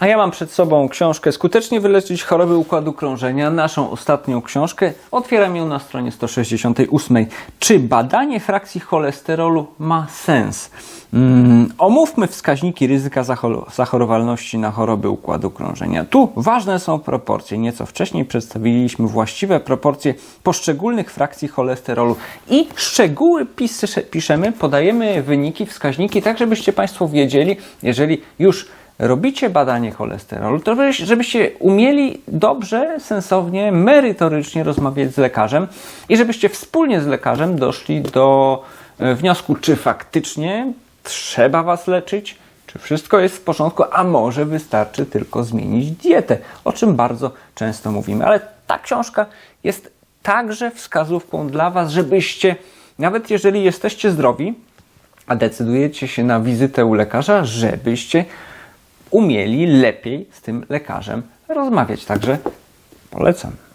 A ja mam przed sobą książkę Skutecznie wyleczyć choroby układu krążenia, naszą ostatnią książkę. Otwieram ją na stronie 168. Czy badanie frakcji cholesterolu ma sens? Mm, omówmy wskaźniki ryzyka zachor- zachorowalności na choroby układu krążenia. Tu ważne są proporcje. Nieco wcześniej przedstawiliśmy właściwe proporcje poszczególnych frakcji cholesterolu i szczegóły pisze, piszemy, podajemy wyniki, wskaźniki, tak żebyście Państwo wiedzieli, jeżeli już robicie badanie cholesterolu, to żebyś- żebyście umieli dobrze, sensownie, merytorycznie rozmawiać z lekarzem i żebyście wspólnie z lekarzem doszli do e, wniosku, czy faktycznie trzeba Was leczyć, czy wszystko jest w porządku, a może wystarczy tylko zmienić dietę, o czym bardzo często mówimy. Ale ta książka jest także wskazówką dla Was, żebyście, nawet jeżeli jesteście zdrowi, a decydujecie się na wizytę u lekarza, żebyście umieli lepiej z tym lekarzem rozmawiać. Także polecam.